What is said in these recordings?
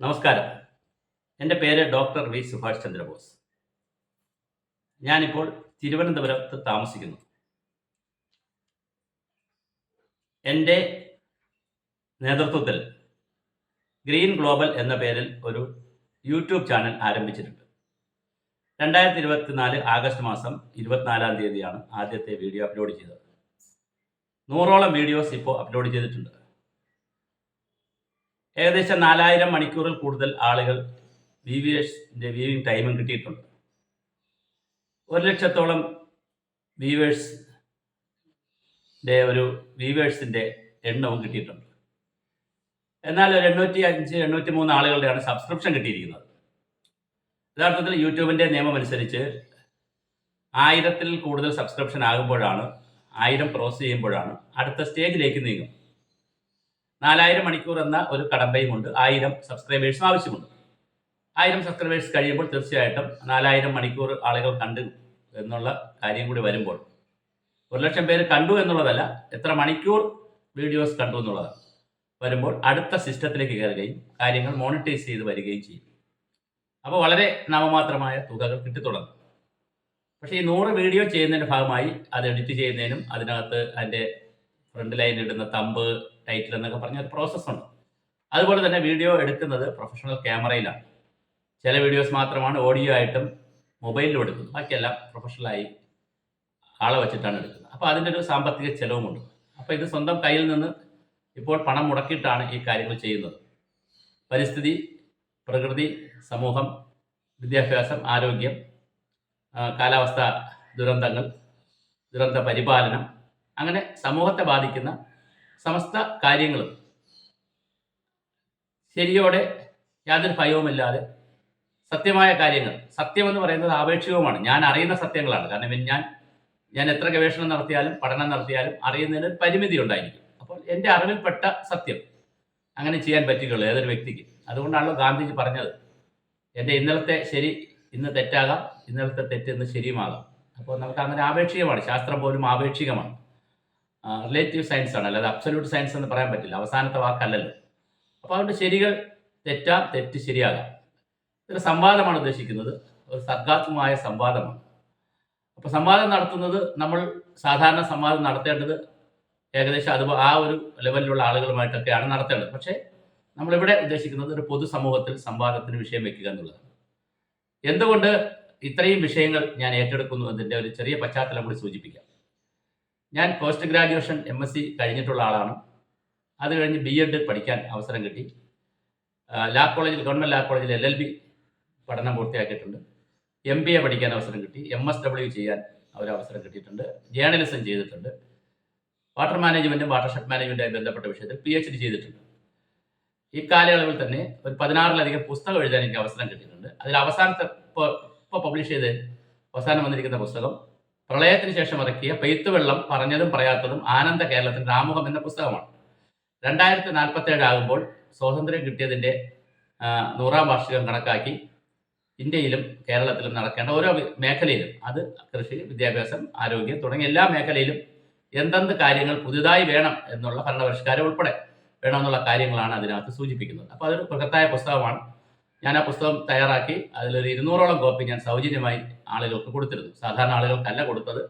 നമസ്കാരം. എന്റെ പേര് ഡോക്ടർ വി സുഭാഷ് ചന്ദ്രബോസ്. ഞാനിപ്പോൾ തിരുവനന്തപുരത്ത് താമസിക്കുന്നു. എന്റെ നേതൃത്വത്തിൽ ഗ്രീൻ ഗ്ലോബൽ എന്ന പേരിൽ ഒരു യൂട്യൂബ് ചാനൽ ആരംഭിച്ചിട്ടുണ്ട്. രണ്ടായിരത്തി ഇരുപത്തിനാല് ആഗസ്റ്റ് മാസം ഇരുപത്തിനാലാം തീയതിയാണ് ആദ്യത്തെ വീഡിയോ അപ്ലോഡ് ചെയ്തത്. നൂറോളം വീഡിയോസ് ഇപ്പോൾ അപ്ലോഡ് ചെയ്തിട്ടുണ്ട്. ഏകദേശം നാലായിരം മണിക്കൂറിൽ കൂടുതൽ ആളുകൾ വി വി എസിന്റെ വ്യൂവിംഗ് ടൈമും കിട്ടിയിട്ടുണ്ട്. ഒരു ലക്ഷത്തോളം വ്യൂവേഴ്സിന്റെ ഒരു വ്യൂവേഴ്സിന്റെ എണ്ണവും കിട്ടിയിട്ടുണ്ട്. എന്നാൽ ഒരു എണ്ണൂറ്റി അഞ്ച് എണ്ണൂറ്റി മൂന്ന് ആളുകളുടെയാണ് സബ്സ്ക്രിപ്ഷൻ കിട്ടിയിരിക്കുന്നത്. യഥാർത്ഥത്തിൽ യൂട്യൂബിന്റെ നിയമം അനുസരിച്ച് ആയിരത്തിൽ കൂടുതൽ സബ്സ്ക്രിപ്ഷൻ ആകുമ്പോഴാണ് ആയിരം ക്രോസ് ചെയ്യുമ്പോഴാണ് അടുത്ത സ്റ്റേജിലേക്ക് നീങ്ങും നാലായിരം മണിക്കൂർ എന്ന ഒരു കടമ്പയുമുണ്ട്. ആയിരം സബ്സ്ക്രൈബേഴ്സും ആവശ്യമുണ്ട്. ആയിരം സബ്സ്ക്രൈബേഴ്സ് കഴിയുമ്പോൾ തീർച്ചയായിട്ടും നാലായിരം മണിക്കൂർ ആളുകൾ കണ്ടു എന്നുള്ള കാര്യം കൂടി വരുമ്പോൾ ഒരു ലക്ഷം പേര് കണ്ടു എന്നുള്ളതല്ല എത്ര മണിക്കൂർ വീഡിയോസ് കണ്ടു എന്നുള്ളതാണ്. വരുമ്പോൾ അടുത്ത സിസ്റ്റത്തിലേക്ക് കയറുകയും കാര്യങ്ങൾ മോണിറ്റൈസ് ചെയ്ത് വരികയും ചെയ്യും. അപ്പോൾ വളരെ നാമമാത്രമായ തുകകൾ കിട്ടിത്തുടങ്ങും. പക്ഷേ ഈ നൂറ് വീഡിയോ ചെയ്യുന്നതിന്റെ ഭാഗമായി അത് എഡിറ്റ് ചെയ്യുന്നതിനും അതിനകത്ത് അതിന്റെ ഫ്രണ്ട് ലൈൻ ഇടുന്ന തമ്പ് ടൈറ്റിൽ എന്നൊക്കെ പറഞ്ഞ ഒരു പ്രോസസ്സുണ്ട് അതുപോലെ തന്നെ വീഡിയോ എടുക്കുന്നത് പ്രൊഫഷണൽ ക്യാമറയിലാണ് ചില വീഡിയോസ് മാത്രമാണ് ഓഡിയോ ആയിട്ടും മൊബൈലിലും എടുക്കുന്നത്. ബാക്കിയെല്ലാം പ്രൊഫഷണലായി ആളെ വെച്ചിട്ടാണ് എടുക്കുന്നത്. അപ്പോൾ അതിന്റെ ഒരു സാമ്പത്തിക ചെലവുമുണ്ട്. അപ്പോൾ ഇത് സ്വന്തം കയ്യിൽ നിന്ന് ഇപ്പോൾ പണം മുടക്കിയിട്ടാണ് ഈ കാര്യങ്ങൾ ചെയ്യുന്നത്. പരിസ്ഥിതി പ്രകൃതി സമൂഹം വിദ്യാഭ്യാസം ആരോഗ്യം കാലാവസ്ഥ ദുരന്തങ്ങൾ ദുരന്ത പരിപാലനം അങ്ങനെ സമൂഹത്തെ ബാധിക്കുന്ന സമസ്ത കാര്യങ്ങളും. ശരിയോടെ യാതൊരു ഭയവുമില്ലാതെ സത്യമായ കാര്യങ്ങൾ. സത്യം എന്ന് പറയുന്നത് ആപേക്ഷികവുമാണ്. ഞാൻ അറിയുന്ന സത്യങ്ങളാണ്. കാരണം ഞാൻ ഞാൻ എത്ര ഗവേഷണം നടത്തിയാലും പഠനം നടത്തിയാലും അറിയുന്നതിന് പരിമിതി ഉണ്ടായിരിക്കും. അപ്പോൾ എന്റെ അറിവിൽപ്പെട്ട സത്യം അങ്ങനെ ചെയ്യാൻ പറ്റുകയുള്ളൂ ഏതൊരു വ്യക്തിക്ക്. അതുകൊണ്ടാണല്ലോ ഗാന്ധിജി പറഞ്ഞത് എന്റെ ഇന്നലത്തെ ശരി ഇന്ന് തെറ്റാകാം ഇന്നലത്തെ തെറ്റ് ഇന്ന് ശരിയുമാകാം. അപ്പോൾ നമുക്ക് അങ്ങനെ ആപേക്ഷികമാണ്. ശാസ്ത്രം പോലും ആപേക്ഷികമാണ്. റിലേറ്റീവ് സയൻസ് ആണ് അല്ലാതെ അബ്സല്യൂട്ട് സയൻസ് എന്ന് പറയാൻ പറ്റില്ല. അവസാനത്തെ വാക്കല്ലല്ലോ. അപ്പോൾ അതുകൊണ്ട് ശരികൾ തെറ്റാം തെറ്റ് ശരിയാകാം. ഇതൊരു സംവാദമാണ് ഉദ്ദേശിക്കുന്നത്. ഒരു സർഗാത്മകമായ സംവാദമാണ്. അപ്പോൾ സംവാദം നടത്തുന്നത് നമ്മൾ സാധാരണ സംവാദം നടത്തേണ്ടത് ഏകദേശം അത് ആ ഒരു ലെവലിലുള്ള ആളുകളുമായിട്ടൊക്കെയാണ് നടത്തേണ്ടത്. പക്ഷേ നമ്മളിവിടെ ഉദ്ദേശിക്കുന്നത് ഒരു പൊതുസമൂഹത്തിൽ സംവാദത്തിന് വിഷയം വെക്കുക എന്നുള്ളതാണ്. എന്തുകൊണ്ട് ഇത്രയും വിഷയങ്ങൾ ഞാൻ ഏറ്റെടുക്കുന്നു എന്നതിന്റെ ഒരു ചെറിയ പശ്ചാത്തലം കൂടി സൂചിപ്പിക്കാം. ഞാൻ post graduation M S C കഴിഞ്ഞിട്ടുള്ള ആളാണ്. അത് കഴിഞ്ഞ് ബി എഡ് പഠിക്കാൻ അവസരം കിട്ടി. ലാ കോളേജിൽ ഗവൺമെന്റ് ലാ കോളേജിൽ എൽ എൽ ബി പഠനം പൂർത്തിയാക്കിയിട്ടുണ്ട്. എം ബി എ പഠിക്കാൻ അവസരം കിട്ടി. എം എസ് ഡബ്ല്യു ചെയ്യാൻ ഒരു അവസരം കിട്ടിയിട്ടുണ്ട്. ജേർണലിസം ചെയ്തിട്ടുണ്ട്. വാട്ടർ മാനേജ്മെന്റും വാട്ടർ വാട്ടർഷെഡ് മാനേജ്മെന്റുമായി ബന്ധപ്പെട്ട വിഷയത്തിൽ പി എച്ച് ഡി ചെയ്തിട്ടുണ്ട്. ഈ കാലയളവിൽ തന്നെ ഒരു പതിനാറിലധികം പുസ്തകം എഴുതാൻ എനിക്ക് അവസരം കിട്ടിയിട്ടുണ്ട്. അതിൽ അവസാനത്തെ ഇപ്പോൾ പബ്ലിഷ് ചെയ്ത് അവസാനം വന്നിരിക്കുന്ന പുസ്തകം പ്രളയത്തിന് ശേഷം ഇറക്കിയ പെയ്ത്തുവെള്ളം പറഞ്ഞതും പറയാത്തതും ആനന്ദ കേരളത്തിന്റെ ആമുഖം എന്ന പുസ്തകമാണ്. രണ്ടായിരത്തി നാൽപ്പത്തേഴ് ആകുമ്പോൾ സ്വാതന്ത്ര്യം കിട്ടിയതിന്റെ നൂറാം വാർഷികം കണക്കാക്കി ഇന്ത്യയിലും കേരളത്തിലും നടക്കേണ്ട ഓരോ മേഖലയിലും അത് കൃഷി വിദ്യാഭ്യാസം ആരോഗ്യം തുടങ്ങിയ എല്ലാ മേഖലയിലും എന്തെന്ത് കാര്യങ്ങൾ പുതുതായി വേണം എന്നുള്ള ഭരണപരിഷ്കാരം ഉൾപ്പെടെ വേണമെന്നുള്ള കാര്യങ്ങളാണ് അതിനകത്ത് സൂചിപ്പിക്കുന്നത്. അപ്പോൾ അതൊരു ബൃഹത്തായ പുസ്തകമാണ്. ഞാൻ ആ പുസ്തകം തയ്യാറാക്കി. അതിലൊരു ഇരുന്നൂറോളം കോപ്പി ഞാൻ സൗജന്യമായി ആളുകൾക്ക് കൊടുത്തിരുന്നു. സാധാരണ ആളുകൾക്കല്ല കൊടുത്തത്.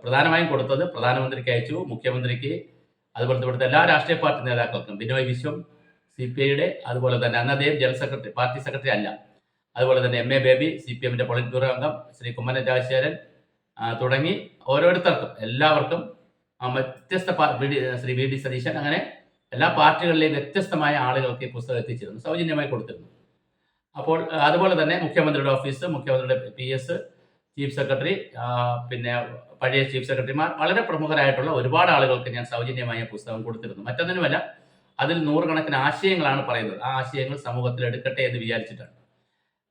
പ്രധാനമായും കൊടുത്തത് പ്രധാനമന്ത്രിക്ക് അയച്ചു മുഖ്യമന്ത്രിക്ക് അതുപോലെ ഇവിടുത്തെ എല്ലാ രാഷ്ട്രീയ പാർട്ടി നേതാക്കൾക്കും ബിനോയ് വിശ്വം സി പി ഐയുടെ അതുപോലെ തന്നെ അന്ന് അദ്ദേഹം ജനറൽ സെക്രട്ടറി പാർട്ടി സെക്രട്ടറി അല്ല. അതുപോലെ തന്നെ M A Baby C P എമ്മിന്റെ പൊളിറ്റ് ബ്യൂറോ അംഗം ശ്രീ കുമ്മനൻ രാജശേഖരൻ തുടങ്ങി ഓരോരുത്തർക്കും എല്ലാവർക്കും വ്യത്യസ്ത ശ്രീ വി ഡി സതീശൻ അങ്ങനെ എല്ലാ പാർട്ടികളിലെയും വ്യത്യസ്തമായ ആളുകൾക്ക് ഈ പുസ്തകം എത്തിച്ചിരുന്നു. സൗജന്യമായി കൊടുത്തിരുന്നു. അപ്പോൾ അതുപോലെ തന്നെ മുഖ്യമന്ത്രിയുടെ ഓഫീസ് മുഖ്യമന്ത്രിയുടെ പി എസ് ചീഫ് സെക്രട്ടറി പിന്നെ പഴയ ചീഫ് സെക്രട്ടറിമാർ വളരെ പ്രമുഖരായിട്ടുള്ള ഒരുപാട് ആളുകൾക്ക് ഞാൻ സൗജന്യമായ പുസ്തകം കൊടുത്തിരുന്നു. മറ്റൊന്നിനുമല്ല അതിൽ നൂറുകണക്കിന് ആശയങ്ങളാണ് പറയുന്നത്. ആ ആശയങ്ങൾ സമൂഹത്തിൽ എടുക്കട്ടെ എന്ന് വിചാരിച്ചിട്ടാണ്.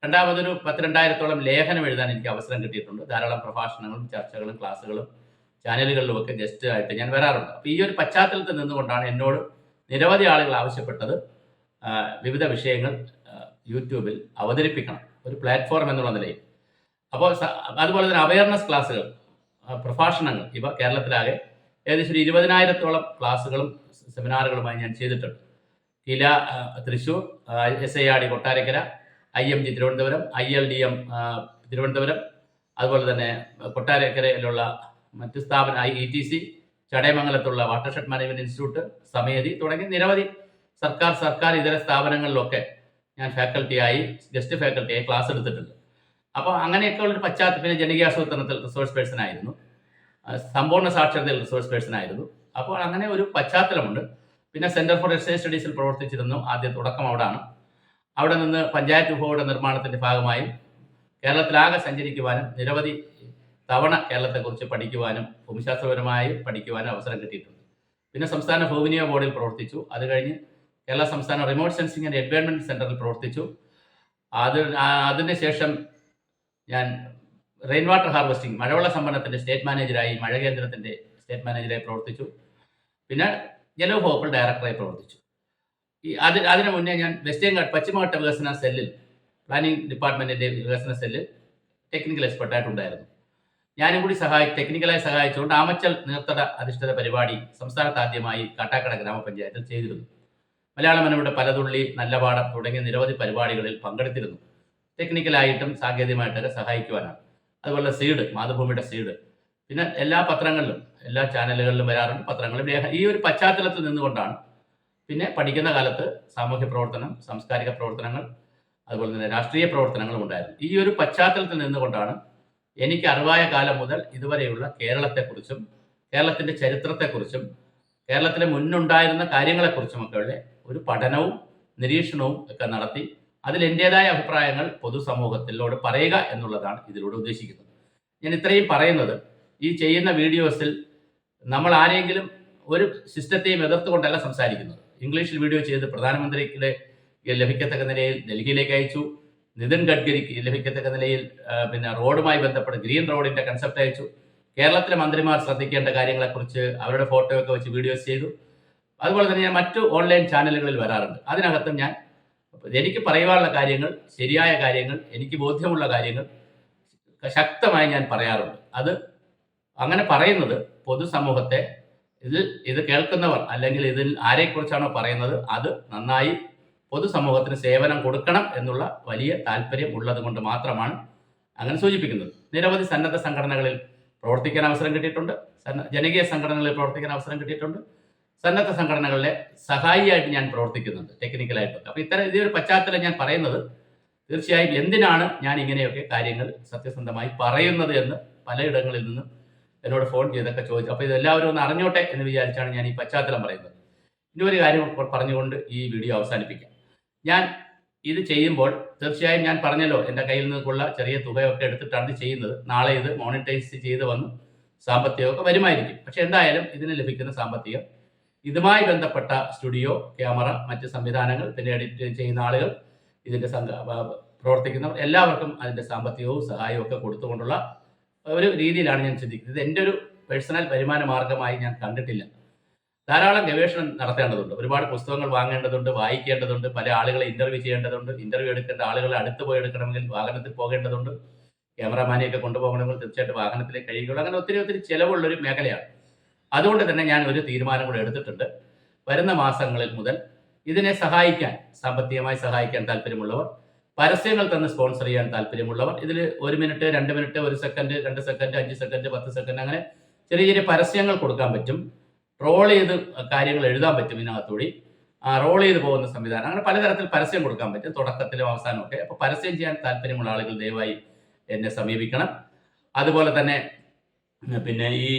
രണ്ടാമതൊരു പത്തിരണ്ടായിരത്തോളം ലേഖനം എഴുതാൻ എനിക്ക് അവസരം കിട്ടിയിട്ടുണ്ട്. ധാരാളം പ്രഭാഷണങ്ങളും ചർച്ചകളും ക്ലാസ്സുകളും ചാനലുകളിലുമൊക്കെ ഗസ്റ്റ് ആയിട്ട് ഞാൻ വരാറുണ്ട്. അപ്പോൾ ഈ ഒരു പശ്ചാത്തലത്തിൽ നിന്നുകൊണ്ടാണ് എന്നോട് നിരവധി ആളുകൾ ആവശ്യപ്പെട്ടത് വിവിധ വിഷയങ്ങൾ യൂട്യൂബിൽ അവതരിപ്പിക്കണം. ഒരു പ്ലാറ്റ്ഫോം എന്നുള്ള നിലയിൽ. അപ്പോൾ അതുപോലെ തന്നെ അവയർനെസ് ക്ലാസ്സുകൾ പ്രഭാഷണങ്ങൾ ഇവ കേരളത്തിലാകെ ഏകദേശം ഒരു ഇരുപതിനായിരത്തോളം ക്ലാസ്സുകളും സെമിനാറുകളുമായി ഞാൻ ചെയ്തിട്ടുണ്ട്. Kila Thrissur S I R D Kottarakkara I M G Thiruvananthapuram I L D M Thiruvananthapuram അതുപോലെ തന്നെ കൊട്ടാരക്കരയിലുള്ള മറ്റ് സ്ഥാപന ഐ ഇ ടി സി ചടയമംഗലത്തുള്ള വാട്ടർഷെഡ് മാനേജ്മെന്റ് ഇൻസ്റ്റിറ്റ്യൂട്ട് സമയതി തുടങ്ങി നിരവധി സർക്കാർ സർക്കാർ ഇതര സ്ഥാപനങ്ങളിലൊക്കെ ഞാൻ ഫാക്കൽറ്റിയായി ഗസ്റ്റ് ഫാക്കൽറ്റിയായി ക്ലാസ് എടുത്തിട്ടുണ്ട്. അപ്പോൾ അങ്ങനെയൊക്കെ ഉള്ളൊരു പശ്ചാത്തലത്തിൽ ജനകീയാസൂത്രണത്തിൽ റിസോഴ്സ് പേഴ്സൺ ആയിരുന്നു. സമ്പൂർണ സാക്ഷരതയിൽ റിസോഴ്സ് പേഴ്സൺ ആയിരുന്നു. അപ്പോൾ അങ്ങനെ ഒരു പശ്ചാത്തലമുണ്ട്. പിന്നെ സെന്റർ ഫോർ റിസർച്ച് സ്റ്റഡീസിൽ പ്രവർത്തിച്ചിരുന്നു ആദ്യ തുടക്കം അവിടാണ്. അവിടെ നിന്ന് പഞ്ചായത്ത് വിഭവയുടെ നിർമ്മാണത്തിന്റെ ഭാഗമായും കേരളത്തിലാകെ സഞ്ചരിക്കുവാനും നിരവധി തവണ കേരളത്തെക്കുറിച്ച് പഠിക്കുവാനും ഭൂമിശാസ്ത്രപരമായി പഠിക്കുവാനും അവസരം കിട്ടിയിട്ടുണ്ട്. പിന്നെ സംസ്ഥാന ഭൂവിനിയോഗ ബോർഡിൽ പ്രവർത്തിച്ചു. അത് കഴിഞ്ഞ് കേരള സംസ്ഥാന റിമോട്ട് സെൻസിംഗ് ആൻഡ് എൻവയോൺമെന്റ് സെന്ററിൽ പ്രവർത്തിച്ചു. അത് അതിനുശേഷം ഞാൻ റെയിൻ വാട്ടർ ഹാർവെസ്റ്റിംഗ് മഴവെള്ള സംഭരണത്തിന്റെ സ്റ്റേറ്റ് മാനേജരായി മഴ കേന്ദ്രത്തിന്റെ സ്റ്റേറ്റ് മാനേജരായി പ്രവർത്തിച്ചു. പിന്നെ ജലവിഭവത്തിൽ ഡയറക്ടറായി പ്രവർത്തിച്ചു. ഈ അത് അതിനു മുന്നേ ഞാൻ വെസ്റ്റേൺ ഘാട്ട് പശ്ചിമഘട്ട വികസന സെല്ലിൽ പ്ലാനിംഗ് ഡിപ്പാർട്ട്മെന്റിന്റെ വികസന സെല്ലിൽ ടെക്നിക്കൽ എക്സ്പെർട്ടായിട്ടുണ്ടായിരുന്നു ഞാനും കൂടി സഹായി ടെക്നിക്കലായി സഹായിച്ചുകൊണ്ട് ആമച്ചൽ നീർത്തട അധിഷ്ഠിത പരിപാടി സംസ്ഥാനത്ത് ആദ്യമായി കാട്ടാക്കട ഗ്രാമപഞ്ചായത്തിൽ ചെയ്തിരുന്നു. മലയാള മനോയുടെ പലതുള്ളി നല്ല പാഠം തുടങ്ങിയ നിരവധി പരിപാടികളിൽ പങ്കെടുത്തിരുന്നു. ടെക്നിക്കലായിട്ടും സാങ്കേതികമായിട്ടൊക്കെ സഹായിക്കുവാനാണ്. അതുപോലെ സീഡ് മാതൃഭൂമിയുടെ സീഡ് പിന്നെ എല്ലാ പത്രങ്ങളിലും എല്ലാ ചാനലുകളിലും വരാറുണ്ട് പത്രങ്ങളും ഈ ഒരു പശ്ചാത്തലത്തിൽ നിന്നുകൊണ്ടാണ്. പിന്നെ പഠിക്കുന്ന കാലത്ത് സാമൂഹ്യ പ്രവർത്തനം സാംസ്കാരിക പ്രവർത്തനങ്ങൾ അതുപോലെ തന്നെ രാഷ്ട്രീയ പ്രവർത്തനങ്ങളും ഉണ്ടായിരുന്നു. ഈ ഒരു പശ്ചാത്തലത്തിൽ നിന്നുകൊണ്ടാണ് എനിക്ക് അറിവായ കാലം മുതൽ ഇതുവരെയുള്ള കേരളത്തെക്കുറിച്ചും കേരളത്തിന്റെ ചരിത്രത്തെക്കുറിച്ചും കേരളത്തിലെ മുന്നുണ്ടായിരുന്ന കാര്യങ്ങളെക്കുറിച്ചുമൊക്കെ ഉള്ള ഒരു പഠനവും നിരീക്ഷണവും ഒക്കെ നടത്തി അതിൽ എന്റെതായ അഭിപ്രായങ്ങൾ പൊതുസമൂഹത്തിലോട് പറയുക എന്നുള്ളതാണ് ഇതിലൂടെ ഉദ്ദേശിക്കുന്നത്. ഞാൻ ഇത്രയും പറയുന്നത് ഈ ചെയ്യുന്ന വീഡിയോസിൽ നമ്മൾ ആരെങ്കിലും ഒരു സിസ്റ്റത്തെയും എതിർത്തുകൊണ്ടല്ല സംസാരിക്കുന്നത്. ഇംഗ്ലീഷിൽ വീഡിയോ ചെയ്ത് പ്രധാനമന്ത്രിക്ക് ലഭിക്കത്തക്ക നിലയിൽ ഡൽഹിയിലേക്ക് അയച്ചു നിതിൻ ഗഡ്കരിക്ക് ലഭിക്കത്തക്ക നിലയിൽ പിന്നെ റോഡുമായി ബന്ധപ്പെട്ട് ഗ്രീൻ റോഡിന്റെ കൺസെപ്റ്റ് അയച്ചു കേരളത്തിലെ മന്ത്രിമാർ ശ്രദ്ധിക്കേണ്ട കാര്യങ്ങളെക്കുറിച്ച് അവരുടെ ഫോട്ടോയൊക്കെ വെച്ച് വീഡിയോസ് ചെയ്തു അതുപോലെ തന്നെ ഞാൻ മറ്റു ഓൺലൈൻ ചാനലുകളിൽ വരാറുണ്ട്. അതിനകത്തും ഞാൻ എനിക്ക് പറയുവാനുള്ള കാര്യങ്ങൾ ശരിയായ കാര്യങ്ങൾ എനിക്ക് ബോധ്യമുള്ള കാര്യങ്ങൾ ശക്തമായി ഞാൻ പറയാറുണ്ട്. അത് അങ്ങനെ പറയുന്നത് പൊതുസമൂഹത്തെ ഇതിൽ ഇത് കേൾക്കുന്നവർ അല്ലെങ്കിൽ ഇതിൽ ആരെക്കുറിച്ചാണോ പറയുന്നത് അത് നന്നായി പൊതുസമൂഹത്തിന് സേവനം കൊടുക്കണം എന്നുള്ള വലിയ താല്പര്യം ഉള്ളത് കൊണ്ട് മാത്രമാണ് അങ്ങനെ സൂചിപ്പിക്കുന്നത്. നിരവധി സന്നദ്ധ സംഘടനകളിൽ പ്രവർത്തിക്കാൻ അവസരം കിട്ടിയിട്ടുണ്ട്. ജനകീയ സംഘടനകളിൽ പ്രവർത്തിക്കാൻ അവസരം കിട്ടിയിട്ടുണ്ട്. സന്നദ്ധ സംഘടനകളിലെ സഹായിയായിട്ട് ഞാൻ പ്രവർത്തിക്കുന്നുണ്ട് ടെക്നിക്കലായിട്ടൊക്കെ അപ്പോൾ ഇത്തരം ഇതൊരു പശ്ചാത്തലം ഞാൻ പറയുന്നത് തീർച്ചയായും എന്തിനാണ് ഞാൻ ഇങ്ങനെയൊക്കെ കാര്യങ്ങൾ സത്യസന്ധമായി പറയുന്നത് എന്ന് പലയിടങ്ങളിൽ നിന്നും എന്നോട് ഫോൺ ചെയ്തൊക്കെ ചോദിച്ചു. അപ്പോൾ ഇതെല്ലാവരും ഒന്ന് അറിഞ്ഞോട്ടെ എന്ന് വിചാരിച്ചാണ് ഞാൻ ഈ പശ്ചാത്തലം പറയുന്നത്. ഇനി ഒരു കാര്യം പറഞ്ഞുകൊണ്ട് ഈ വീഡിയോ അവസാനിപ്പിക്കാം. ഞാൻ ഇത് ചെയ്യുമ്പോൾ തീർച്ചയായും ഞാൻ പറഞ്ഞല്ലോ എന്റെ കയ്യിൽ നിന്നുള്ള ചെറിയ തുകയൊക്കെ എടുത്തിട്ടാണ് ഇത് ചെയ്യുന്നത്. നാളെ ഇത് മോണിറ്റൈസ് ചെയ്ത് വന്ന് സാമ്പത്തികമൊക്കെ വരുമായിരിക്കും. പക്ഷെ എന്തായാലും ഇതിന് ലഭിക്കുന്ന സാമ്പത്തികം ഇതുമായി ബന്ധപ്പെട്ട സ്റ്റുഡിയോ ക്യാമറ മറ്റ് സംവിധാനങ്ങൾ പിന്നെ എഡിറ്റ് ചെയ്യുന്ന ആളുകൾ ഇതിന്റെ പ്രവർത്തിക്കുന്നവർ എല്ലാവർക്കും അതിന്റെ സാമ്പത്തികവും സഹായവും ഒക്കെ കൊടുത്തുകൊണ്ടുള്ള ഒരു രീതിയിലാണ് ഞാൻ ചിന്തിക്കുന്നത്. ഇത് എന്റെ ഒരു പേഴ്സണൽ വരുമാന മാർഗമായി ഞാൻ കണ്ടിട്ടില്ല. ധാരാളം ഗവേഷണം നടത്തേണ്ടതുണ്ട്. ഒരുപാട് പുസ്തകങ്ങൾ വാങ്ങേണ്ടതുണ്ട് വായിക്കേണ്ടതുണ്ട് പല ആളുകളെ ഇന്റർവ്യൂ ചെയ്യേണ്ടതുണ്ട് ഇന്റർവ്യൂ എടുക്കേണ്ട ആളുകളെ അടുത്ത് പോയി എടുക്കണമെങ്കിൽ വാഹനത്തിൽ പോകേണ്ടതുണ്ട് ക്യാമറമാനെയൊക്കെ കൊണ്ടുപോകണമെങ്കിൽ തീർച്ചയായിട്ടും വാഹനത്തിലേക്ക് കഴിയുകയുള്ളൂ. അങ്ങനെ ഒത്തിരി ഒത്തിരി ചിലവുള്ളൊരു മേഖലയാണ്. അതുകൊണ്ട് തന്നെ ഞാൻ ഒരു തീരുമാനം കൂടെ എടുത്തിട്ടുണ്ട്. വരുന്ന മാസങ്ങളിൽ മുതൽ ഇതിനെ സഹായിക്കാൻ സാമ്പത്തികമായി സഹായിക്കാൻ താല്പര്യമുള്ളവർ പരസ്യങ്ങൾ തന്ന് സ്പോൺസർ ചെയ്യാൻ താല്പര്യമുള്ളവർ ഇതിൽ ഒരു മിനിറ്റ് രണ്ട് മിനിറ്റ് ഒരു സെക്കൻഡ് രണ്ട് സെക്കൻഡ് അഞ്ച് സെക്കൻഡ് പത്ത് സെക്കൻഡ് അങ്ങനെ ചെറിയ ചെറിയ പരസ്യങ്ങൾ കൊടുക്കാൻ പറ്റും. റോൾ ചെയ്ത് കാര്യങ്ങൾ എഴുതാൻ പറ്റും ഇതിനകത്തൂടി. റോൾ ചെയ്ത് പോകുന്ന സംവിധാനം. അങ്ങനെ പലതരത്തിൽ പരസ്യം കൊടുക്കാൻ പറ്റും തുടക്കത്തിലും അവസാനം ഒക്കെ. അപ്പോൾ പരസ്യം ചെയ്യാൻ താല്പര്യമുള്ള ആളുകൾ ദയവായി എന്നെ സമീപിക്കണം. അതുപോലെ തന്നെ പിന്നെ ഈ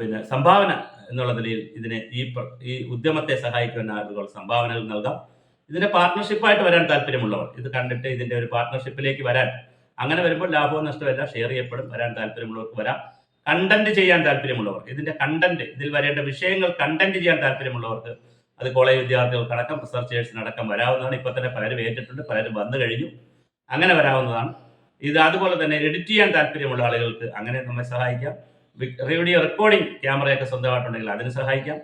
പിന്നെ സംഭാവന എന്നുള്ള നിലയിൽ ഇതിനെ ഈ ഈ ഉദ്യമത്തെ സഹായിക്കുന്ന ആളുകൾ സംഭാവനകൾ നൽകാം. ഇതിന്റെ പാർട്ട്ണർഷിപ്പായിട്ട് വരാൻ താല്പര്യമുള്ളവർ ഇത് കണ്ടിട്ട് ഇതിന്റെ ഒരു പാർട്ണർഷിപ്പിലേക്ക് വരാൻ. അങ്ങനെ വരുമ്പോൾ ലാഭവും നഷ്ടമല്ല ഷെയർ ചെയ്യപ്പെടും വരാൻ താല്പര്യമുള്ളവർക്ക് വരാം. കണ്ടന്റ് ചെയ്യാൻ താല്പര്യമുള്ളവർ ഇതിന്റെ കണ്ടന്റ് ഇതിൽ വരേണ്ട വിഷയങ്ങൾ കണ്ടന്റ് ചെയ്യാൻ താല്പര്യമുള്ളവർക്ക് അത് കോളേജ് വിദ്യാർത്ഥികൾക്കടക്കം റിസർച്ചേഴ്സിനടക്കം വരാവുന്നതാണ്. ഇപ്പൊ തന്നെ പലരും ഏറ്റിട്ടുണ്ട് പലരും വന്നു കഴിഞ്ഞു. അങ്ങനെ വരാവുന്നതാണ്. ഇത് അതുപോലെ തന്നെ എഡിറ്റ് ചെയ്യാൻ താല്പര്യമുള്ള ആളുകൾക്ക് അങ്ങനെ നമ്മെ സഹായിക്കാം. വീഡിയോ റെക്കോർഡിംഗ് ക്യാമറയൊക്കെ സ്വന്തമായിട്ടുണ്ടെങ്കിൽ അതിന് സഹായിക്കാം.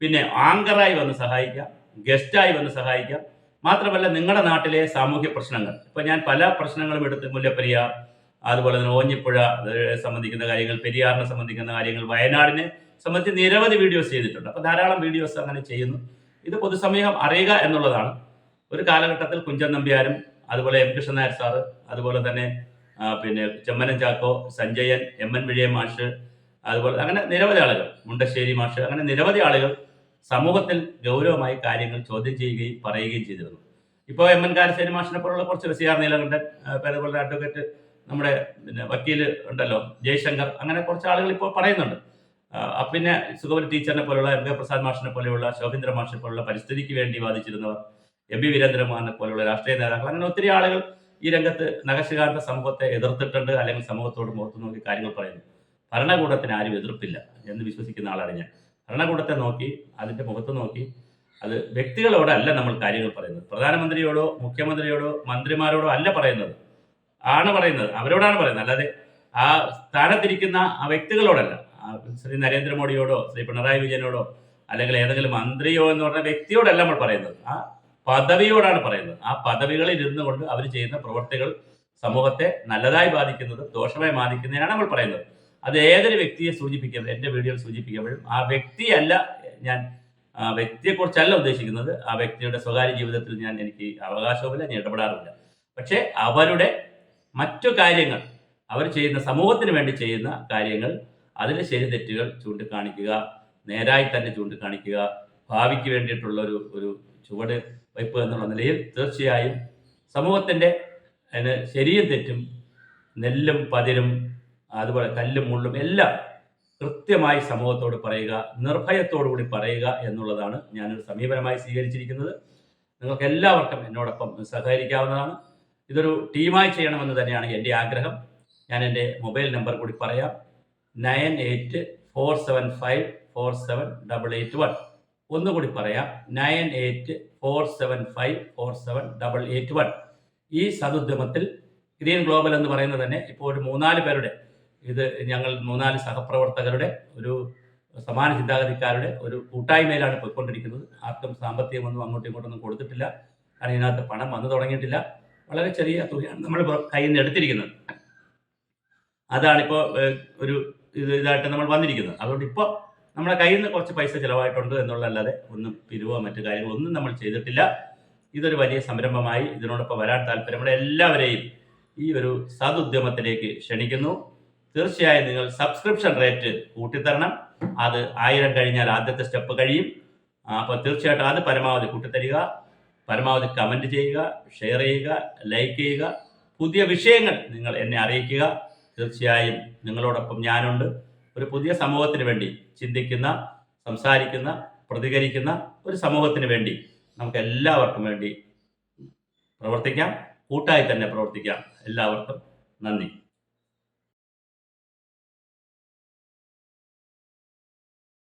പിന്നെ ആങ്കറായി വന്ന് സഹായിക്കാം. ഗസ്റ്റായി വന്ന് സഹായിക്കാം. മാത്രമല്ല നിങ്ങളുടെ നാട്ടിലെ സാമൂഹ്യ പ്രശ്നങ്ങൾ. ഇപ്പൊ ഞാൻ പല പ്രശ്നങ്ങളും എടുത്ത് മുല്ലപ്പെരിയാർ അതുപോലെ തന്നെ ഓഞ്ഞിപ്പുഴ സംബന്ധിക്കുന്ന കാര്യങ്ങൾ പെരിയാറിനെ സംബന്ധിക്കുന്ന കാര്യങ്ങൾ വയനാടിനെ സംബന്ധിച്ച് നിരവധി വീഡിയോസ് ചെയ്തിട്ടുണ്ട്. അപ്പോൾ ധാരാളം വീഡിയോസ് അങ്ങനെ ചെയ്യുന്നു. ഇത് പൊതുസമൂഹം അറിയുക എന്നുള്ളതാണ്. ഒരു കാലഘട്ടത്തിൽ കുഞ്ചൻ നമ്പ്യാരും അതുപോലെ എം കൃഷ്ണൻ നായർ സാറ് അതുപോലെ തന്നെ പിന്നെ ചെമ്മനം ചാക്കോ സഞ്ജയൻ എം എൻ വിജയ മാഷ് അതുപോലെ അങ്ങനെ നിരവധി ആളുകൾ മുണ്ടശ്ശേരി മാഷ് അങ്ങനെ നിരവധി ആളുകൾ സമൂഹത്തിൽ ഗൗരവമായി കാര്യങ്ങൾ ചോദ്യം ചെയ്യുകയും പറയുകയും ചെയ്തിരുന്നു. ഇപ്പോൾ എം എൻ കാരശ്ശേരി മാഷിനെ പോലുള്ള കുറച്ച് സി ആർ നീലകണ്ഠൻ അതുപോലെ അഡ്വക്കേറ്റ് നമ്മുടെ പിന്നെ വക്കീൽ ഉണ്ടല്ലോ ജയശങ്കർ അങ്ങനെ കുറച്ച് ആളുകൾ ഇപ്പോൾ പറയുന്നുണ്ട്. പിന്നെ സുഗമൻ ടീച്ചറിനെ പോലുള്ള എം കെ പ്രസാദ് മാഷിനെ പോലെയുള്ള ശോഭീന്ദ്ര മാഷിനെ പോലുള്ള പരിസ്ഥിതിക്ക് വേണ്ടി വാദിച്ചിരുന്നവർ എം പി വീരേന്ദ്രമാറിനെ പോലുള്ള രാഷ്ട്രീയ നേതാക്കൾ അങ്ങനെ ഒത്തിരി ആളുകൾ ഈ രംഗത്ത് നഗശകാരന്റെ സമൂഹത്തെ എതിർത്തിട്ടുണ്ട് അല്ലെങ്കിൽ സമൂഹത്തോട് മുഖത്ത് നോക്കി കാര്യങ്ങൾ പറയുന്നു. ഭരണകൂടത്തിന് ആരും എതിർപ്പില്ല എന്ന് വിശ്വസിക്കുന്ന ആളാണ് ഞാൻ. ഭരണകൂടത്തെ നോക്കി അതിന്റെ മുഖത്ത് നോക്കി അത് വ്യക്തികളോടല്ല നമ്മൾ കാര്യങ്ങൾ പറയുന്നത്. പ്രധാനമന്ത്രിയോടോ മുഖ്യമന്ത്രിയോടോ മന്ത്രിമാരോടോ അല്ല പറയുന്നത്. ആണ് പറയുന്നത്. അവരോടാണ് പറയുന്നത്. അല്ലാതെ ആ സ്ഥാനത്തിരിക്കുന്ന ആ വ്യക്തികളോടല്ല. ശ്രീ നരേന്ദ്രമോദിയോടോ ശ്രീ പിണറായി വിജയനോടോ അല്ലെങ്കിൽ ഏതെങ്കിലും മന്ത്രിയോ എന്ന് പറഞ്ഞ വ്യക്തിയോടല്ല നമ്മൾ പറയുന്നത്. ആ പദവിയോടാണ് പറയുന്നത്. ആ പദവികളിൽ ഇരുന്നു കൊണ്ട് അവർ ചെയ്യുന്ന പ്രവർത്തികൾ സമൂഹത്തെ നല്ലതായി ബാധിക്കുന്നത് ദോഷമായി ബാധിക്കുന്നതിനാണ് നമ്മൾ പറയുന്നത്. അത് ഏതൊരു വ്യക്തിയെ സൂചിപ്പിക്കുന്നത് എന്റെ വീഡിയോയിൽ സൂചിപ്പിക്കുമ്പോഴും ആ വ്യക്തിയല്ല ഞാൻ വ്യക്തിയെക്കുറിച്ചല്ല ഉദ്ദേശിക്കുന്നത് ആ വ്യക്തിയുടെ സ്വകാര്യ ജീവിതത്തിൽ ഞാൻ എനിക്ക് അവകാശവുമില്ല ഞാൻ ഇടപെടാറുമില്ല. പക്ഷേ അവരുടെ മറ്റു കാര്യങ്ങൾ അവർ ചെയ്യുന്ന സമൂഹത്തിന് വേണ്ടി ചെയ്യുന്ന കാര്യങ്ങൾ അതിലെ ശരി തെറ്റുകൾ ചൂണ്ടിക്കാണിക്കുക നേരായി തന്നെ ചൂണ്ടിക്കാണിക്കുക ഭാവിക്ക് വേണ്ടിയിട്ടുള്ള ഒരു ഒരു ചുവട് വയ്പ് എന്നുള്ള നിലയിൽ തീർച്ചയായും സമൂഹത്തിന്റെ ശരിയും തെറ്റും നെല്ലും പതിരും അതുപോലെ കല്ലും മുള്ളും എല്ലാം കൃത്യമായി സമൂഹത്തോട് പറയുക നിർഭയത്തോടു കൂടി പറയുക എന്നുള്ളതാണ് ഞാനൊരു സമീപനമായി സ്വീകരിച്ചിരിക്കുന്നത്. നിങ്ങൾക്ക് എല്ലാവർക്കും എന്നോടൊപ്പം സഹകരിക്കാവുന്നതാണ്. ഇതൊരു ടീമായി ചെയ്യണമെന്ന് തന്നെയാണ് എന്റെ ആഗ്രഹം. ഞാൻ എന്റെ മൊബൈൽ നമ്പർ കൂടി പറയാം. Nine eight four seven five four seven double eight one. ഒന്നുകൂടി പറയാം. Nine eight four seven five four seven double eight one. ഈ സതുദ്യമത്തിൽ ഗ്രീൻ ഗ്ലോബൽ എന്ന് പറയുന്നത് തന്നെ ഇപ്പോൾ ഒരു മൂന്നാൽ പേരുടെ ഇത് ഞങ്ങൾ മൂന്നാൽ സഹപ്രവർത്തകരുടെ ഒരു സമാന ചിന്താഗതിക്കാരുടെ ഒരു കൂട്ടായ്മയിലാണ് പോയിക്കൊണ്ടിരിക്കുന്നത്. ആർക്കും സാമ്പത്തികമൊന്നും അങ്ങോട്ടും ഇങ്ങോട്ടൊന്നും കൊടുത്തിട്ടില്ല. കാരണം ഇതിനകത്ത് പണം വന്നു തുടങ്ങിയിട്ടില്ല. വളരെ ചെറിയ തുകയാണ് നമ്മൾ കയ്യിൽ നിന്ന് എടുത്തിരിക്കുന്നത്. അതാണിപ്പോൾ ഒരു ഇത് ഇതായിട്ട് നമ്മൾ വന്നിരിക്കുന്നത്. അതുകൊണ്ട് ഇപ്പോൾ നമ്മുടെ കയ്യിൽ നിന്ന് കുറച്ച് പൈസ ചിലവായിട്ടുണ്ട് എന്നുള്ളതല്ലാതെ ഒന്നും പിരിവോ മറ്റു കാര്യങ്ങളൊന്നും നമ്മൾ ചെയ്തിട്ടില്ല. ഇതൊരു വലിയ സംരംഭമായി ഇതിനോടൊപ്പം വരാൻ താല്പര്യമുള്ള എല്ലാവരെയും ഈ ഒരു സതുദ്യമത്തിലേക്ക് ക്ഷണിക്കുന്നു. തീർച്ചയായും നിങ്ങൾ സബ്സ്ക്രിപ്ഷൻ റേറ്റ് കൂട്ടിത്തരണം. അത് ആയിരം കഴിഞ്ഞാൽ ആദ്യത്തെ സ്റ്റെപ്പ് കഴിയും. അപ്പോൾ തീർച്ചയായിട്ടും അത് പരമാവധി കൂട്ടിത്തരിക പരമാവധി കമന്റ് ചെയ്യുക ഷെയർ ചെയ്യുക ലൈക്ക് ചെയ്യുക. പുതിയ വിഷയങ്ങൾ നിങ്ങൾ എന്നെ അറിയിക്കുക. തീർച്ചയായും നിങ്ങളോടൊപ്പം ഞാനുണ്ട്. ഒരു പുതിയ സമൂഹത്തിന് വേണ്ടി ചിന്തിക്കുന്ന സംസാരിക്കുന്ന പ്രതികരിക്കുന്ന ഒരു സമൂഹത്തിന് വേണ്ടി നമുക്ക് എല്ലാവർക്കും വേണ്ടി പ്രവർത്തിക്കാം. കൂട്ടായി തന്നെ പ്രവർത്തിക്കാം. എല്ലാവർക്കും നന്ദി.